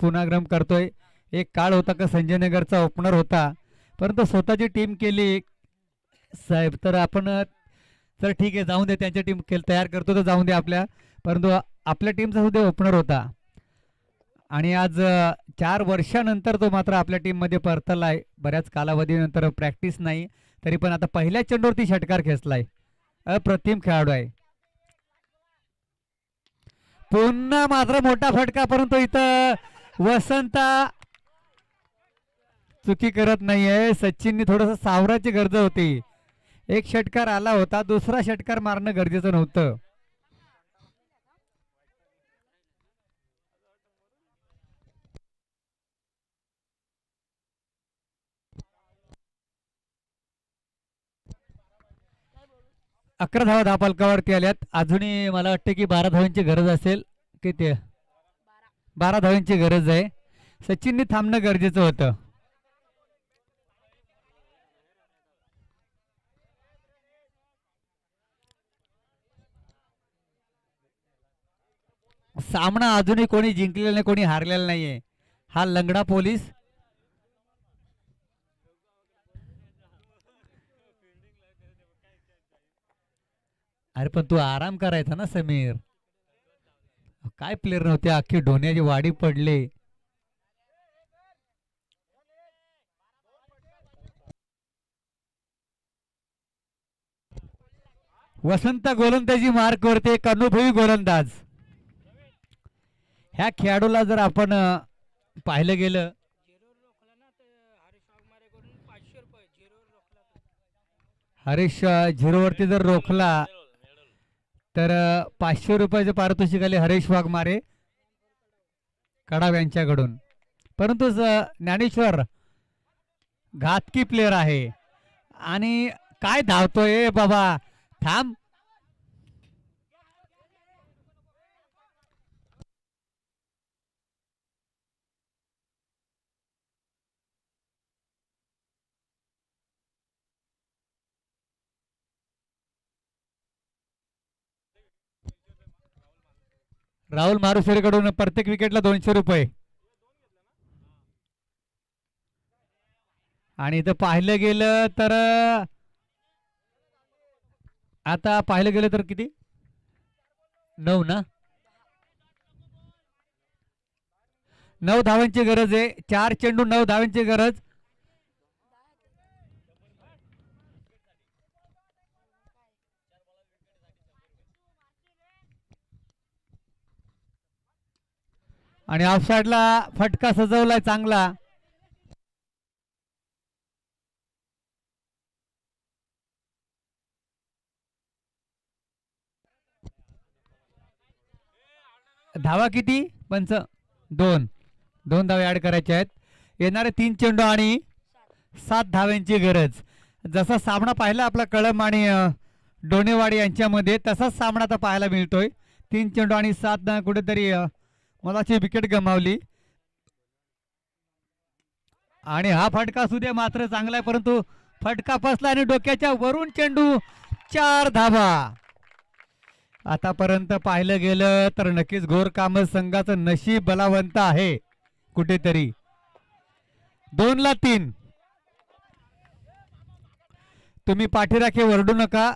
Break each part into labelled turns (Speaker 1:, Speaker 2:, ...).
Speaker 1: पुनाग्रम करतोय. एक काळ होता का संजय नगरचा ओपनर होता. परंतु स्वतःची टीम केली. साहेब तर आपण तर ठीक आहे जाऊन दे त्यांच्या टीम खेळ तयार करतो तर जाऊन दे आपल्या. परंतु आपल्या टीमचा सुद्धा ओपनर होता. आणि आज चार वर्षानंतर तो मात्र आपल्या टीममध्ये परतला आहे बऱ्याच कालावधीनंतर प्रॅक्टिस नाही. तरी पण आता पहिल्या चेंडूवरती षटकार खेचलाय. अप्रतिम खेळाडू आहे. पुन्हा मात्र मोठा फटका परंतु इथं वसंता चुकी करत नाहीये. सचिननी थोडस सावराची गरज होती. एक षटकार आला होता दुसरा षटकार मारणं गरजेचं नव्हतं. अकरा धावा दहा पालकावरती आल्यात. अजूनही मला वाटतं की बारा धावांची गरज असेल किती बारा धावांची गरज आहे. सचिनने थांबणं गरजेचं होतं. सामना अजूनही कोणी जिंकलेला नाही कोणी हारलेला नाहीये. हा लंगडा पोलीस. अरे पण तू आराम करायचा ना समीर. काय प्लेअर नव्हते? अख्खी ढोण्याची वाडी पडले. वसंत गोलंदाजी मार्क करते एक अनुभवी गोलंदाज. ह्या खेळाडूला जर आपण पाहिलं गेलं.
Speaker 2: हरीश
Speaker 1: झिरोवरती जर रोखला तर पाचशे रुपयाचे पारितोषिक आले हरीश वाघमारे. कडाव यांच्याकडून. परंतु ज्ञानेश्वर घातकी प्लेअर आहे. आणि काय धावतोय ए बाबा? थांब. राहुल मारुसेरीकडून प्रत्येक विकेटला दोनशे रुपये. आणि इथं पाहिलं गेलं तर आता पाहिलं गेलं तर किती? नऊ ना? नऊ धावांची गरज आहे. चार चेंडू नऊ धावांची गरज. आणि ऑफसाईडला फटका सजवलाय चांगला. धावा किती? पंच. दोन. दोन धावे ऍड करायचे आहेत. येणारे तीन चेंडू आणि सात धाव्यांची गरज. जसा सामना पाहिला आपला कळम आणि अं, डोनेवाडी यांच्यामध्ये तसाच सामना आता पाहायला मिळतोय. तीन चेंडू आणि सात कुठेतरी मुलाची विकेट गमावली. आणि हा फटका सुद्धा मात्र चांगला आहे परंतु फटका फसला आणि डोक्याच्या वरून चेंडू चार धावा. आतापर्यंत पाहिलं गेलं तर नक्कीच घोर कामत संघाचं नशीब बलावंत आहे कुठेतरी. दोन ला तीन. तुम्ही पाठीराखे वरडू नका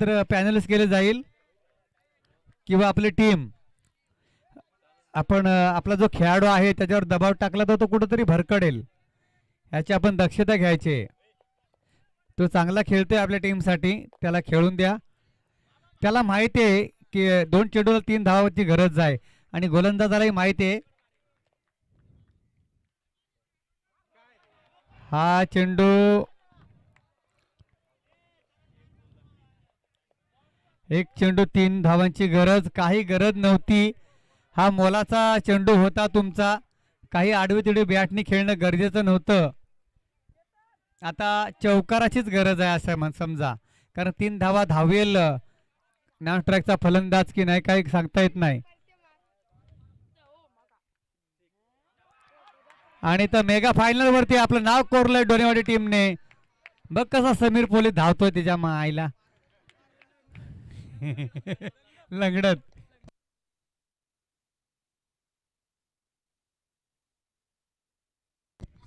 Speaker 1: तर पॅनलच केले जाईल. किंवा आपली टीम. आपण आपला जो खेळाडू आहे त्याच्यावर दबाव टाकला तर तो कुठंतरी भरकडेल. याची आपण दक्षता घ्यायची. तो चांगला खेळतोय आपल्या टीमसाठी त्याला खेळून द्या. त्याला माहिती आहे की दोन चेंडूला तीन धावाची गरज आहे. आणि गोलंदाजालाही माहिती आहे. हा चेंडू. एक चेंडू तीन धावांची गरज. काही गरज नव्हती. हा मोलाचा चेंडू होता तुमचा. काही आडवी तिडवी बॅटनी खेळणं गरजेचं नव्हतं. आता चौकाराचीच गरज आहे असं म्हण समजा. कारण तीन धावा धावेल नॉन स्ट्राईकचा फलंदाज की नाही काही सांगता येत नाही. आणि तर मेगा फायनल वरती आपलं नाव कोरलंय डोनेवाडी टीमने. बघ कसा समीर पोलीस धावतोय त्याच्या मग आईला लंगडत.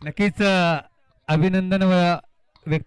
Speaker 1: नक्कीच अभिनंदन व